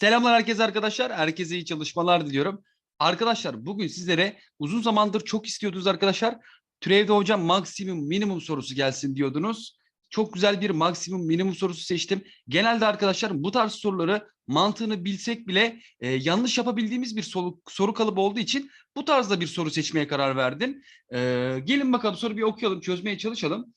Selamlar herkese arkadaşlar. Herkese iyi çalışmalar diliyorum. Arkadaşlar bugün sizlere uzun zamandır çok istiyordunuz arkadaşlar. Türevde hocam maksimum minimum sorusu gelsin diyordunuz. Çok güzel bir maksimum minimum sorusu seçtim. Genelde arkadaşlar bu tarz soruları mantığını bilsek bile e, yanlış yapabildiğimiz bir soru, soru kalıbı olduğu için bu tarzda bir soru seçmeye karar verdim. E, gelin bakalım soru bir okuyalım, çözmeye çalışalım.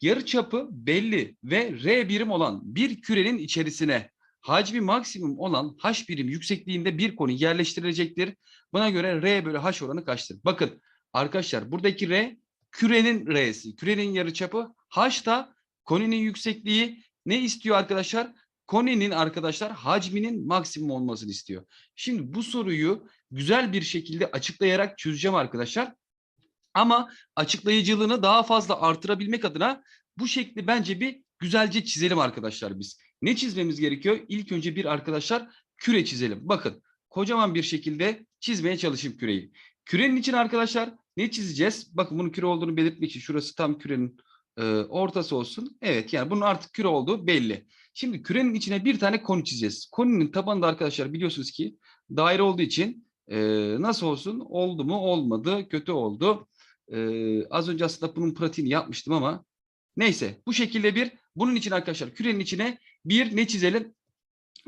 Yarıçapı belli ve R birim olan bir kürenin içerisine hacmi maksimum olan h birim yüksekliğinde bir konu yerleştirilecektir. Buna göre r bölü h oranı kaçtır? Bakın arkadaşlar buradaki r kürenin r'si. Kürenin yarıçapı h da koninin yüksekliği ne istiyor arkadaşlar? Koninin arkadaşlar hacminin maksimum olmasını istiyor. Şimdi bu soruyu güzel bir şekilde açıklayarak çözeceğim arkadaşlar. Ama açıklayıcılığını daha fazla artırabilmek adına bu şekli bence bir güzelce çizelim arkadaşlar biz. Ne çizmemiz gerekiyor? İlk önce bir arkadaşlar küre çizelim. Bakın kocaman bir şekilde çizmeye çalışayım küreyi. Kürenin için arkadaşlar ne çizeceğiz? Bakın bunun küre olduğunu belirtmek için şurası tam kürenin e, ortası olsun. Evet yani bunun artık küre olduğu belli. Şimdi kürenin içine bir tane konu çizeceğiz. Konunun tabanı da arkadaşlar biliyorsunuz ki daire olduğu için e, nasıl olsun? Oldu mu? Olmadı. Kötü oldu. E, az önce aslında bunun pratiğini yapmıştım ama neyse bu şekilde bir bunun için arkadaşlar kürenin içine bir ne çizelim?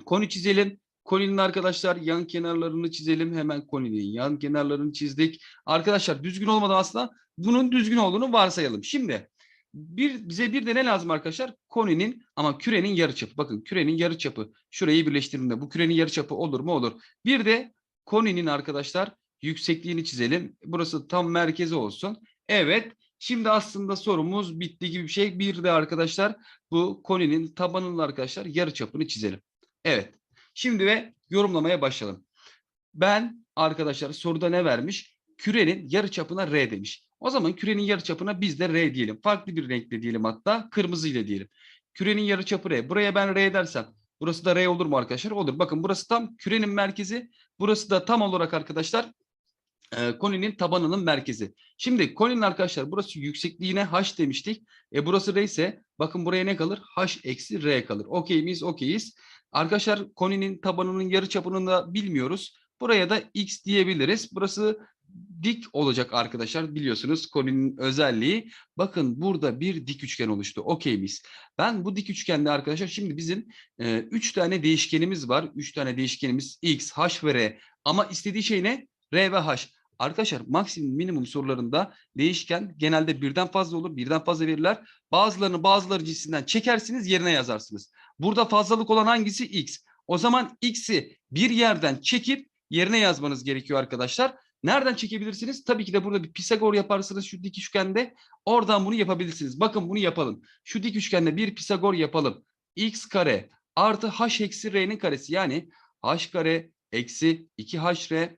Koni çizelim. Koninin arkadaşlar yan kenarlarını çizelim. Hemen koninin yan kenarlarını çizdik. Arkadaşlar düzgün olmadan aslında bunun düzgün olduğunu varsayalım. Şimdi bir bize bir de ne lazım arkadaşlar? Koninin ama kürenin yarıçapı. Bakın kürenin yarıçapı. Şurayı birleştirdiğimde bu kürenin yarıçapı olur mu? Olur. Bir de koninin arkadaşlar yüksekliğini çizelim. Burası tam merkezi olsun. Evet. Şimdi aslında sorumuz bitti gibi bir şey. Bir de arkadaşlar bu koninin tabanının arkadaşlar yarı çapını çizelim. Evet. Şimdi ve yorumlamaya başlayalım. Ben arkadaşlar soruda ne vermiş? Kürenin yarı çapına R demiş. O zaman kürenin yarı çapına biz de R diyelim. Farklı bir renkle diyelim hatta. Kırmızı ile diyelim. Kürenin yarı çapı R. Buraya ben R dersem burası da R olur mu arkadaşlar? Olur. Bakın burası tam kürenin merkezi. Burası da tam olarak arkadaşlar e, koninin tabanının merkezi. Şimdi koninin arkadaşlar burası yüksekliğine h demiştik. E burası r ise bakın buraya ne kalır? h eksi r kalır. Okey miyiz? Okeyiz. Arkadaşlar koninin tabanının yarı çapını da bilmiyoruz. Buraya da x diyebiliriz. Burası dik olacak arkadaşlar. Biliyorsunuz koninin özelliği. Bakın burada bir dik üçgen oluştu. Okey miyiz? Ben bu dik üçgende arkadaşlar şimdi bizim 3 e, tane değişkenimiz var. 3 tane değişkenimiz x, h ve r. Ama istediği şey ne? R ve h. Arkadaşlar maksimum minimum sorularında değişken genelde birden fazla olur. Birden fazla verirler. Bazılarını bazıları cinsinden çekersiniz yerine yazarsınız. Burada fazlalık olan hangisi? X. O zaman X'i bir yerden çekip yerine yazmanız gerekiyor arkadaşlar. Nereden çekebilirsiniz? Tabii ki de burada bir Pisagor yaparsınız şu dik üçgende. Oradan bunu yapabilirsiniz. Bakın bunu yapalım. Şu dik üçgende bir Pisagor yapalım. X kare artı H eksi R'nin karesi. Yani H kare eksi 2HR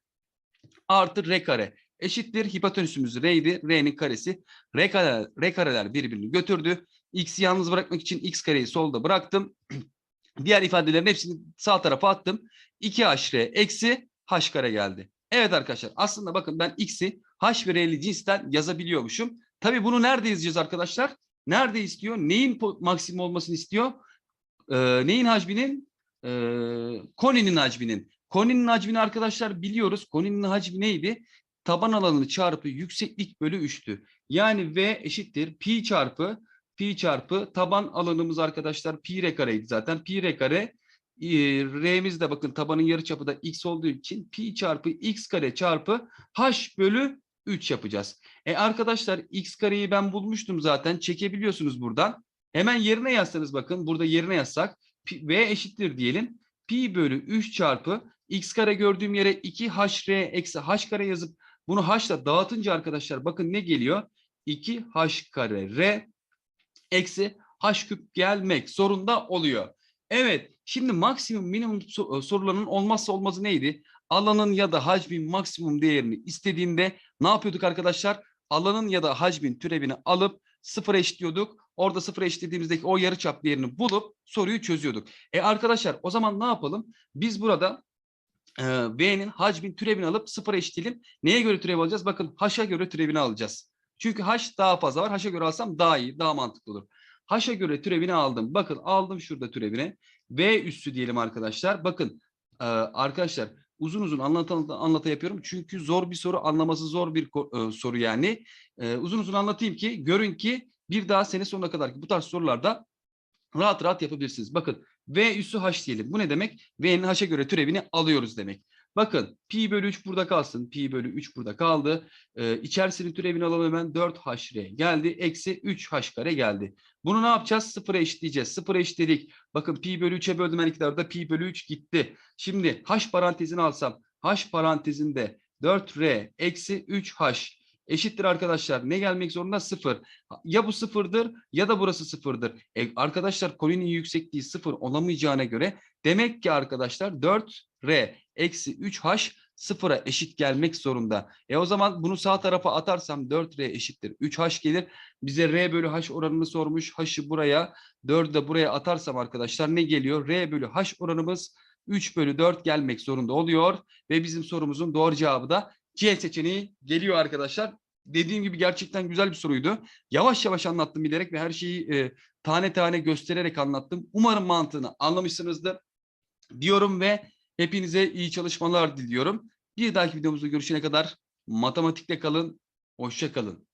artı r kare eşittir hipotenüsümüz r'ydi. R'nin karesi. R, kare, r kareler birbirini götürdü. X'i yalnız bırakmak için x kareyi solda bıraktım. Diğer ifadelerin hepsini sağ tarafa attım. 2hr eksi h kare geldi. Evet arkadaşlar aslında bakın ben x'i h ve r'li cinsten yazabiliyormuşum. Tabii bunu nerede yazacağız arkadaşlar? Nerede istiyor? Neyin maksimum olmasını istiyor? Ee, neyin hacminin? Ee, koninin hacminin. Koninin hacmini arkadaşlar biliyoruz. Koninin hacmi neydi? Taban alanı çarpı yükseklik bölü 3'tü. Yani V eşittir pi çarpı pi çarpı taban alanımız arkadaşlar pi r kareydi zaten. Pi r kare e, R'miz de bakın tabanın yarıçapı da x olduğu için pi çarpı x kare çarpı h bölü 3 yapacağız. E arkadaşlar x kareyi ben bulmuştum zaten. Çekebiliyorsunuz buradan. Hemen yerine yazsanız bakın burada yerine yazsak v eşittir diyelim. Pi bölü 3 çarpı x kare gördüğüm yere 2hr eksi h kare yazıp bunu h ile dağıtınca arkadaşlar bakın ne geliyor? 2h kare r eksi h küp gelmek zorunda oluyor. Evet şimdi maksimum minimum e, sorularının olmazsa olmazı neydi? Alanın ya da hacmin maksimum değerini istediğinde ne yapıyorduk arkadaşlar? Alanın ya da hacmin türevini alıp sıfıra eşitliyorduk. Orada sıfıra eşitlediğimizdeki o yarıçap değerini bulup soruyu çözüyorduk. E arkadaşlar o zaman ne yapalım? Biz burada e, V'nin hacmin türevini alıp sıfıra eşitleyelim. Neye göre türev alacağız? Bakın H'a göre türevini alacağız. Çünkü H daha fazla var. H'a göre alsam daha iyi, daha mantıklı olur. H'a göre türevini aldım. Bakın aldım şurada türevini. V üssü diyelim arkadaşlar. Bakın Ee, arkadaşlar uzun uzun anlata anlata, yapıyorum. Çünkü zor bir soru, anlaması zor bir e, soru yani. Ee, uzun uzun anlatayım ki görün ki bir daha sene sonuna kadar ki bu tarz sorularda rahat rahat yapabilirsiniz. Bakın V üssü H diyelim. Bu ne demek? V'nin H'e göre türevini alıyoruz demek. Bakın pi bölü 3 burada kalsın. Pi bölü 3 burada kaldı. Ee, içerisinin türevini alalım hemen 4h'e geldi. Eksi 3h kare geldi. Bunu ne yapacağız? Sıfıra eşitleyeceğiz. Sıfıra eşitledik. Bakın pi bölü 3'e böldüm her iki tarafta pi bölü 3 gitti. Şimdi h parantezini alsam h parantezinde 4r eksi 3h eşittir arkadaşlar. Ne gelmek zorunda? Sıfır. Ya bu sıfırdır ya da burası sıfırdır. E, arkadaşlar kolinin yüksekliği sıfır olamayacağına göre demek ki arkadaşlar 4r eksi 3h sıfıra eşit gelmek zorunda. E o zaman bunu sağ tarafa atarsam 4r eşittir 3h gelir. Bize r bölü h oranını sormuş. h'ı buraya 4'ü de buraya atarsam arkadaşlar ne geliyor? r bölü h oranımız 3 bölü 4 gelmek zorunda oluyor. Ve bizim sorumuzun doğru cevabı da C seçeneği geliyor arkadaşlar. Dediğim gibi gerçekten güzel bir soruydu. Yavaş yavaş anlattım bilerek ve her şeyi e, tane tane göstererek anlattım. Umarım mantığını anlamışsınızdır diyorum ve hepinize iyi çalışmalar diliyorum. Bir dahaki videomuzda görüşene kadar matematikte kalın, hoşça kalın.